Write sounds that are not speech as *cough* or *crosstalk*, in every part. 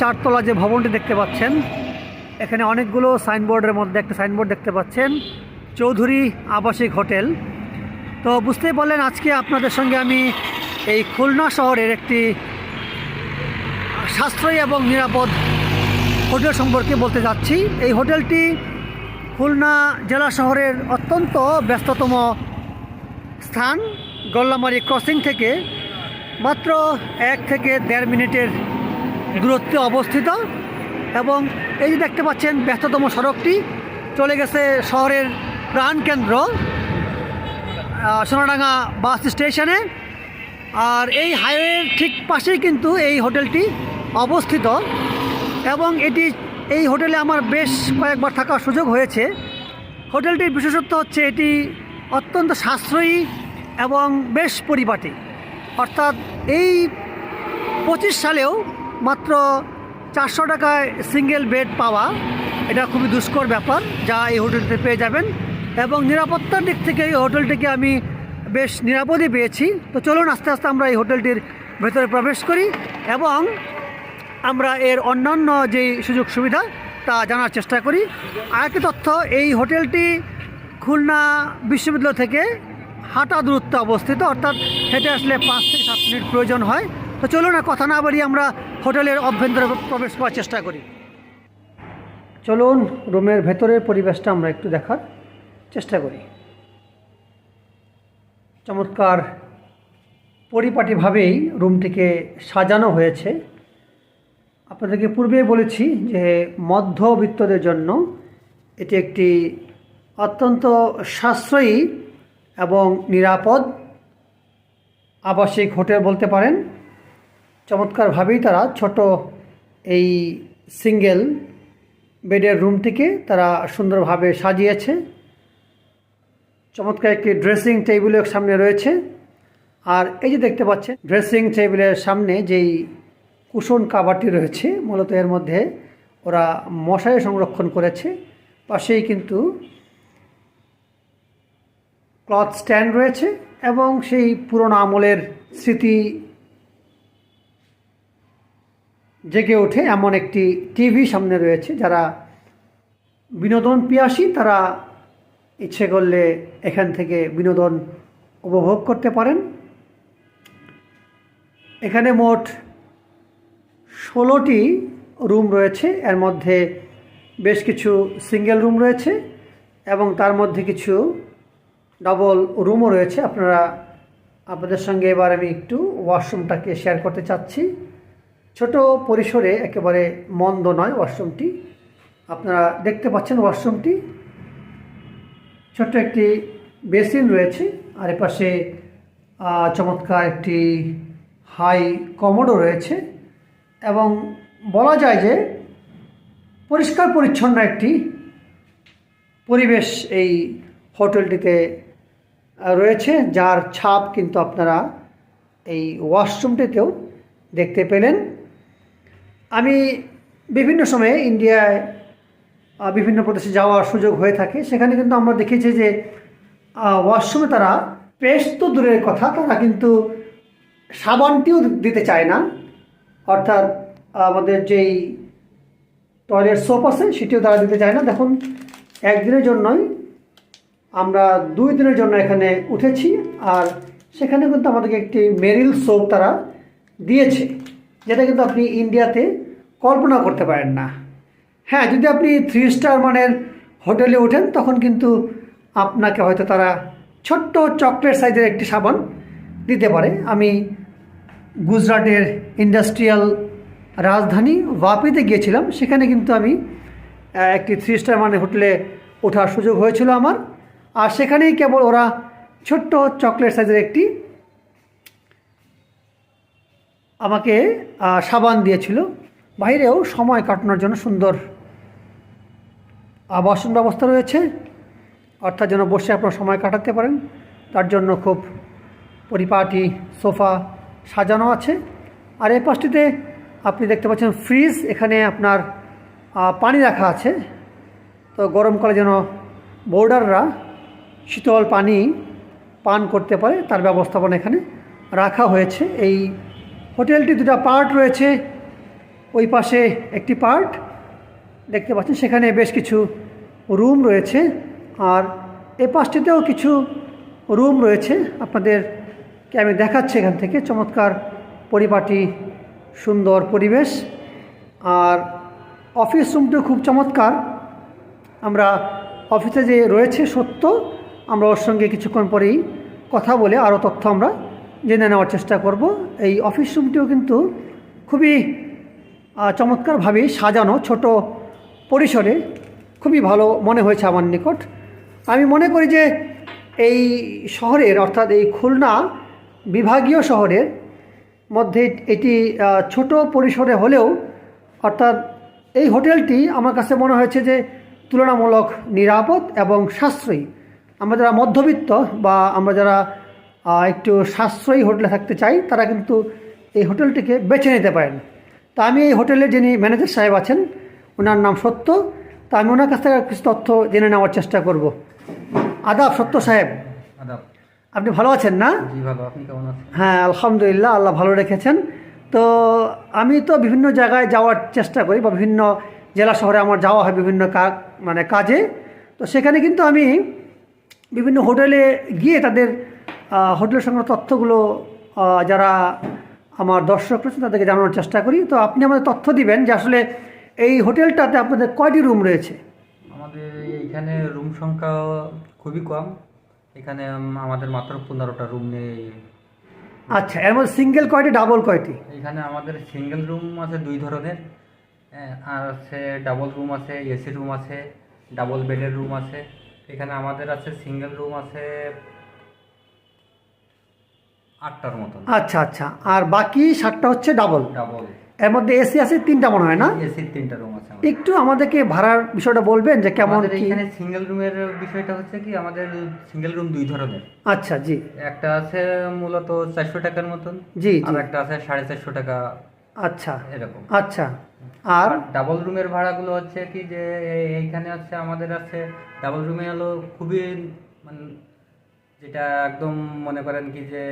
চারতলা যে ভবনটি দেখতে পাচ্ছেন, এখানে অনেকগুলো সাইনবোর্ডের মধ্যে একটা সাইনবোর্ড দেখতে পাচ্ছেন, চৌধুরী আবাসিক হোটেল। তো বুঝতেই পারলেন, আজকে আপনাদের সঙ্গে আমি এই খুলনা শহরের একটি সাশ্রয়ী এবং নিরাপদ হোটেল সম্পর্কে বলতে যাচ্ছি। এই হোটেলটি খুলনা জেলা শহরের অত্যন্ত ব্যস্ততম স্থান, গল্লামারি ক্রসিং থেকে মাত্র এক থেকে দেড় মিনিটের দূরত্বে অবস্থিত এবং এই যে দেখতে পাচ্ছেন ব্যস্ততম সড়কটি চলে গেছে শহরের প্রাণকেন্দ্র সোনাডাঙ্গা বাস স্টেশনে। আর এই হাইওয়ের ঠিক পাশেই কিন্তু এই হোটেলটি অবস্থিত এবং এটি, এই হোটেলে আমার বেশ কয়েকবার থাকার সুযোগ হয়েছে। হোটেলটির বিশেষত্ব হচ্ছে এটি অত্যন্ত সাশ্রয়ী এবং বেশ পরিপাটি। অর্থাৎ এই পঁচিশ সালেও মাত্র চারশো টাকায় সিঙ্গেল বেড পাওয়া। এটা খুবই দুষ্কর ব্যাপার, যা এই হোটেলটিতে পেয়ে যাবেন। এবং নিরাপত্তার দিক থেকে এই হোটেলটিকে আমি বেশ নিরাপদে পেয়েছি। তো চলুন আস্তে আস্তে আমরা এই হোটেলটির ভেতরে প্রবেশ করি এবং আমরা এর অন্যান্য যে সুযোগ সুবিধা, তা জানার চেষ্টা করি। আরেকটি তথ্য, এই হোটেলটি খুলনা বিশ্ববিদ্যালয় থেকে হাঁটা দূরত্বে অবস্থিত, অর্থাৎ হেঁটে আসলে পাঁচ থেকে সাত মিনিট প্রয়োজন হয়। তো চলুন না কথা না বাড়িয়ে আমরা হোটেলের অভ্যন্তরে প্রবেশ করার চেষ্টা করি। চলুন, রুমের ভেতরের পরিবেশটা আমরা একটু দেখার চেষ্টা করি। চমৎকার পরিপাটিভাবেই রুমটিকে সাজানো হয়েছে। আপনাদেরকে পূর্বেই বলেছি যে মধ্যবিত্তদের জন্য এটি একটি অত্যন্ত সাশ্রয়ী এবং নিরাপদ আবাসিক হোটেল বলতে পারেন। চমৎকারভাবেই তারা ছোট এই সিঙ্গেল বেডের রুমটিকে তারা সুন্দরভাবে সাজিয়েছে। চমৎকার একটি ড্রেসিং টেবিলের সামনে রয়েছে। আর এই যে দেখতে পাচ্ছেন, ড্রেসিং টেবিলের সামনে যেই কুশন কাভারটি রয়েছে, মূলত এর মধ্যে ওরা মশারি সংরক্ষণ করেছে। পাশেই কিন্তু ক্লথ স্ট্যান্ড রয়েছে এবং সেই পুরনো আমলের স্মৃতি জেগে ওঠে এমন একটি টিভি সামনে রয়েছে যারা বিনোদন পিয়াসী, তারা ইচ্ছে করলে এখান থেকে বিনোদন উপভোগ করতে পারেন। এখানে মোট ষোলোটি রুম রয়েছে, এর মধ্যে বেশ কিছু সিঙ্গেল রুম রয়েছে এবং তার মধ্যে কিছু ডবল রুমও রয়েছে। আপনারা, আপনাদের সঙ্গে এবার আমি একটু ওয়াশরুমটাকে শেয়ার করতে চাচ্ছি। ছোট পরিসরে একেবারে মন্দ নয় ওয়াশরুমটি। আপনারা দেখতে পাচ্ছেন ওয়াশরুমটি। ছোট্ট একটি বেসিন রয়েছে। আর এপাশে চমৎকার একটি হাই কমোডও রয়েছে। এবং বলা যায় যে পরিষ্কার পরিচ্ছন্ন একটি পরিবেশ এই হোটেলটিতে রয়েছে। যার ছাপ কিন্তু আপনারা এই ওয়াশরুমটিতেও দেখতে পেলেন। আমি বিভিন্ন সময়ে ইন্ডিয়ায় বিভিন্ন প্রদেশে যাওয়ার সুযোগ হয়ে থাকে। সেখানে কিন্তু আমরা দেখেছি যে ওয়াশরুমে তারা পেস্ট তো দূরের কথা, তারা কিন্তু সাবানটিও দিতে চায় না। অর্থাৎ আমাদের যেই টয়লেট সোপ আছে, সেটিও তারা দিতে চায় না। দেখুন, একদিনের জন্যই আমরা দুই দিনের জন্য এখানে উঠেছি আর সেখানে কিন্তু আমাদেরকে একটি মেরিল সোপ তারা দিয়েছে, যেটা কিন্তু আপনি ইন্ডিয়াতে কল্পনা করতে পারেন না। হ্যাঁ যদি আপনি থ্রি স্টার মানের হোটেলে ওঠেন, তখন কিন্তু আপনাকে হয়তো তারা ছোট্ট চকলেট সাইজের একটি সাবান দিতে পারে। আমি গুজরাটের ইন্ডাস্ট্রিয়াল রাজধানী ওয়াপিতে গিয়েছিলাম, সেখানে কিন্তু আমি একটি থ্রি স্টার মানে হোটেলে ওঠার সুযোগ হয়েছিল আমার। আর সেখানেই কেবল ওরা ছোট্ট চকলেট সাইজের একটি, আমাকে সাবান দিয়েছিল। বাইরেও সময় কাটানোর জন্য সুন্দর আবাসন ব্যবস্থা রয়েছে। অর্থাৎ যেন বসে আপনার সময় কাটাতে পারেন। তার জন্য খুব পরিপাটি সোফা সাজানো আছে। আর এই পাশটিতে আপনি দেখতে পাচ্ছেন ফ্রিজ, এখানে আপনার পানি রাখা আছে। তো গরমকালে যেন বোর্ডাররা শীতল পানি পান করতে পারে, তার ব্যবস্থাপনা এখানে রাখা হয়েছে। এই হোটেলটি দুটা পার্ট রয়েছে। ওই পাশে একটি পার্ট দেখতে পাচ্ছেন। সেখানে বেশ কিছু রুম রয়েছে আর এ পাশটিতেও কিছু রুম রয়েছে। আপনাদেরকে আমি দেখাচ্ছি এখান থেকে? চমৎকার পরিপাটি, সুন্দর পরিবেশ আর অফিস রুমটিও খুব চমৎকার। আমরা অফিসে যে রয়েছে সত্য, আমরা ওর সঙ্গে কিছুক্ষণ পরেই কথা বলে আরও তথ্য আমরা জেনে নেওয়ার চেষ্টা করব। এই অফিস রুমটিও কিন্তু খুবই চমৎকারভাবে সাজানো ছোট পরিসরে খুবই ভালো মনে হয়েছে আমার নিকট। আমি মনে করি যে এই শহরের, অর্থাৎ এই খুলনা বিভাগীয় শহরের মধ্যে এটি ছোট পরিসরে হলেও, অর্থাৎ এই হোটেলটি আমার কাছে মনে হয়েছে যে তুলনামূলক নিরাপদ এবং সাশ্রয়ী। আমরা যারা মধ্যবিত্ত বা আমরা যারা একটু সাশ্রয়ী হোটেলে থাকতে চাই, তারা কিন্তু এই হোটেলটিকে বেছে নিতে পারেন। তা আমি এই হোটেলের যিনি ম্যানেজার সাহেব আছেন ওনার নাম সত্য তা আমি ওনার কাছ থেকে কিছু তথ্য জেনে নেওয়ার চেষ্টা করব। আদাব সত্য সাহেব। আদাব। আপনি ভালো আছেন না? হ্যাঁ আলহামদুলিল্লাহ আল্লাহ ভালো রেখেছেন। তো আমি তো বিভিন্ন জায়গায় যাওয়ার চেষ্টা করি বা বিভিন্ন জেলা শহরে আমার যাওয়া হয় বিভিন্ন মানে কাজে। তো সেখানে কিন্তু আমি বিভিন্ন হোটেলে গিয়ে তাদের হোটেলের সঙ্গে তথ্যগুলো যারা আমার দর্শক রয়েছে তাদেরকে জানানোর চেষ্টা করি। তো আপনি আমাদের তথ্য দিবেন যে আসলে এই হোটেলটাতে আপনাদের কয়টি রুম রয়েছে? আমাদের এইখানে রুম সংখ্যা খুবই কম। এখানে আমাদের মাত্র পনেরোটা রুম নেই আচ্ছা এর মধ্যে সিঙ্গেল কয়টি ডাবল কয়টি? এখানে আমাদের সিঙ্গেল রুম আছে দুই ধরনের। হ্যাঁ, আর আছে ডাবল রুম আছে এসি রুম আছে ডাবল বেডের রুম আছে। এখানে আমাদের আছে সিঙ্গেল রুম আছে আটটার মতন। আচ্ছা আচ্ছা। আর বাকি সাতটা হচ্ছে ডাবল ডাবল এর মধ্যে এসি আছে তিনটা মনে হয় না? এসির তিনটা রুম আছে আমাদের। একটু আমাদেরকে ভাড়ার বিষয়টা বলবেন যে কেমন আমাদের কি? এখানে সিঙ্গেল রুমের বিষয়টা হচ্ছে কি আমাদের সিঙ্গেল রুম দুই ধরনের। আচ্ছা জি। একটা আছে মূলত চারশো টাকার মতন জি আর জি একটা আছে সাড়ে চারশো টাকা আচ্ছা। এরকম। আচ্ছা। আর? ডাবল রুমের ভাড়াগুলো হচ্ছে কি যে এই- এইখানে হচ্ছে আমাদের আছে ডাবল রুমে হলো খুবই মানে যেটা একদম মনে করেন কি যে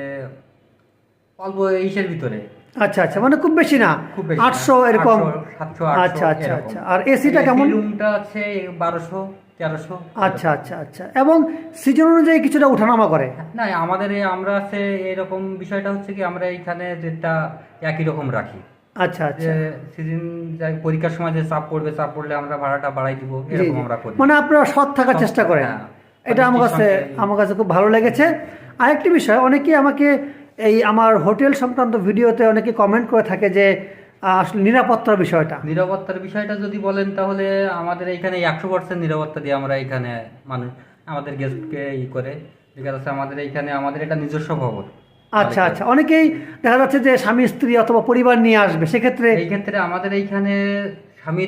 অল্প ইসের ভিতরে। আচ্ছা আচ্ছা মানে খুব বেশি না? খুব বেশি আটশো এরকম? 800, 700, 800 আচ্ছা আচ্ছা আচ্ছা। আর এসিটা কেমন? রুমটা আছে বারোশো তেরোশো। আচ্ছা আচ্ছা আচ্ছা। এবং সিজন অনুযায়ী কিছুটা উঠানামা করে? না আমাদের আমরা আছে এরকম বিষয়টা হচ্ছে কি আমরা এইখানে যেটা একই রকম রাখি। আচ্ছা আচ্ছা। সিজন যাই পরীক্ষার সময় যে চাপ পড়বে চাপ পড়লে আমরা ভাড়াটা বাড়াই দিব এরকম আমরা করি। মানে আপনারা সৎ থাকার চেষ্টা করেন। হ্যাঁ। এটা আমার কাছে আমার কাছে খুব ভালো লেগেছে। আরেকটি বিষয় অনেকেই আমাকে এই আমার হোটেল সংক্রান্ত ভিডিওতে অনেকে কমেন্ট করে থাকে যে আসলে নিরাপত্তার বিষয়টা। নিরাপত্তার বিষয়টা যদি বলেন তাহলে আমাদের এইখানে একশো পার্সেন্ট নিরাপত্তা দিয়ে আমরা এইখানে মানুষ আমাদের গেস্টকে ই করে। দেখা যাচ্ছে আমাদের এইখানে আমাদের এটা নিজস্ব ভবন। আচ্ছা আচ্ছা। অনেকেই দেখা যাচ্ছে যে স্বামী স্ত্রী অথবা পরিবার নিয়ে আসবে। সেক্ষেত্রে এই ক্ষেত্রে আমাদের এইখানে স্বামী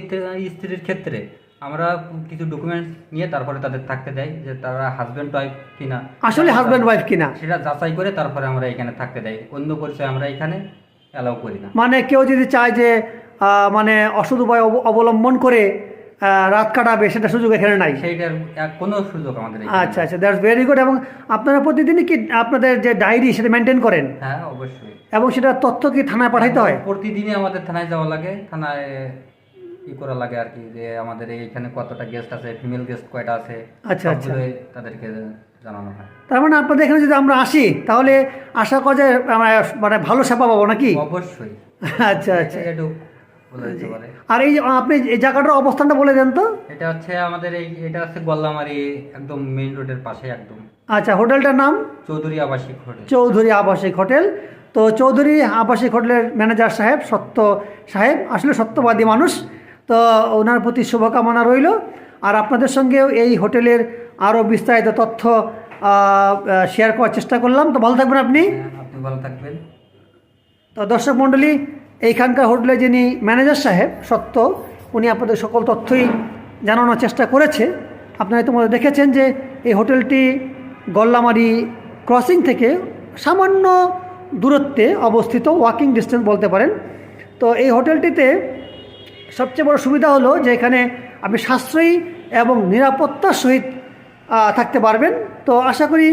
স্ত্রীর ক্ষেত্রে আমরা কিছু ডকুমেন্টস নিয়ে তারপরে তাদের থাকতে দেয় যে তারা হাজব্যান্ড ওয়াইফ কিনা আসলে হাজব্যান্ড ওয়াইফ কিনা? সেটা যাচাই করে তারপরে আমরা এখানে থাকতে দেয়। অন্য পরিচয় আমরা এখানে অ্যালাউ করি না। মানে কেউ যদি চায় যে মানে অসৎ উপায় অব- অবলম্বন করে রাত কাটাবে সেটা সুযোগ এখানে নাই। সেইটার কোনো সুযোগ আমাদের আচ্ছা আচ্ছা দ্যাটস ভেরি গুড এবং আপনারা প্রতিদিনই কি আপনাদের যে ডায়েরি সেটা মেনটেন করেন? হ্যাঁ অবশ্যই। এবং সেটা তথ্য কি থানায় পাঠাইতে হয়? প্রতিদিনই আমাদের থানায় যাওয়া লাগে। থানায় ই করা লাগে আর কি যে আমাদের এইখানে কতটা গেস্ট আছে ফিমেল গেস্ট কয়টা আছে আচ্ছা, আচ্ছা। তাদেরকে জানানো হয়। তার মানে আপনাদের এখানে যদি আমরা আসি তাহলে আশা করা যায় আমরা মানে ভালো সেবা পাবো নাকি? অবশ্যই। *laughs* আচ্ছা আচ্ছা। একটু বলে আর এই যে আপনি এই জায়গাটার অবস্থানটা বলে দেন তো। এটা হচ্ছে আমাদের এই এটা হচ্ছে গল্লামারি একদম মেইন রোডের পাশে একদম। আচ্ছা হোটেলটার নাম? চৌধুরী আবাসিক হোটেল। চৌধুরী আবাসিক হোটেল। তো চৌধুরী আবাসিক হোটেলের ম্যানেজার সাহেব সত্য সাহেব আসলে সত্যবাদী মানুষ। তো ওনার প্রতি শুভকামনা রইল। আর আপনাদের সঙ্গেও এই হোটেলের আরও বিস্তারিত তথ্য শেয়ার করার চেষ্টা করলাম। তো ভালো থাকবেন আপনি। হ্যাঁ, আপনি ভালো থাকবেন। তো দর্শক মণ্ডলী এইখানকার হোটেলে যিনি ম্যানেজার সাহেব সত্য উনি আপনাদের সকল তথ্যই জানানোর চেষ্টা করেছে। আপনারা তোমাদের দেখেছেন যে এই হোটেলটি গল্লামারি ক্রসিং থেকে সামান্য দূরত্বে অবস্থিত ওয়াকিং ডিস্টেন্স বলতে পারেন। তো এই হোটেলটিতে সবচেয়ে বড় সুবিধা হলো যে এখানে আপনি সাশ্রয়ী এবং নিরাপত্তার সহিত থাকতে পারবেন। তো আশা করি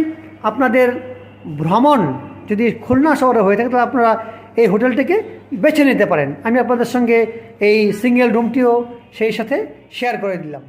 আপনাদের ভ্রমণ যদি খুলনা শহরে হয়ে থাকে, তাহলে আপনারা এই হোটেলটিকে বেছে নিতে পারেন। আমি আপনাদের সঙ্গে এই সিঙ্গেল রুমটিও সেই সাথে শেয়ার করে দিলাম।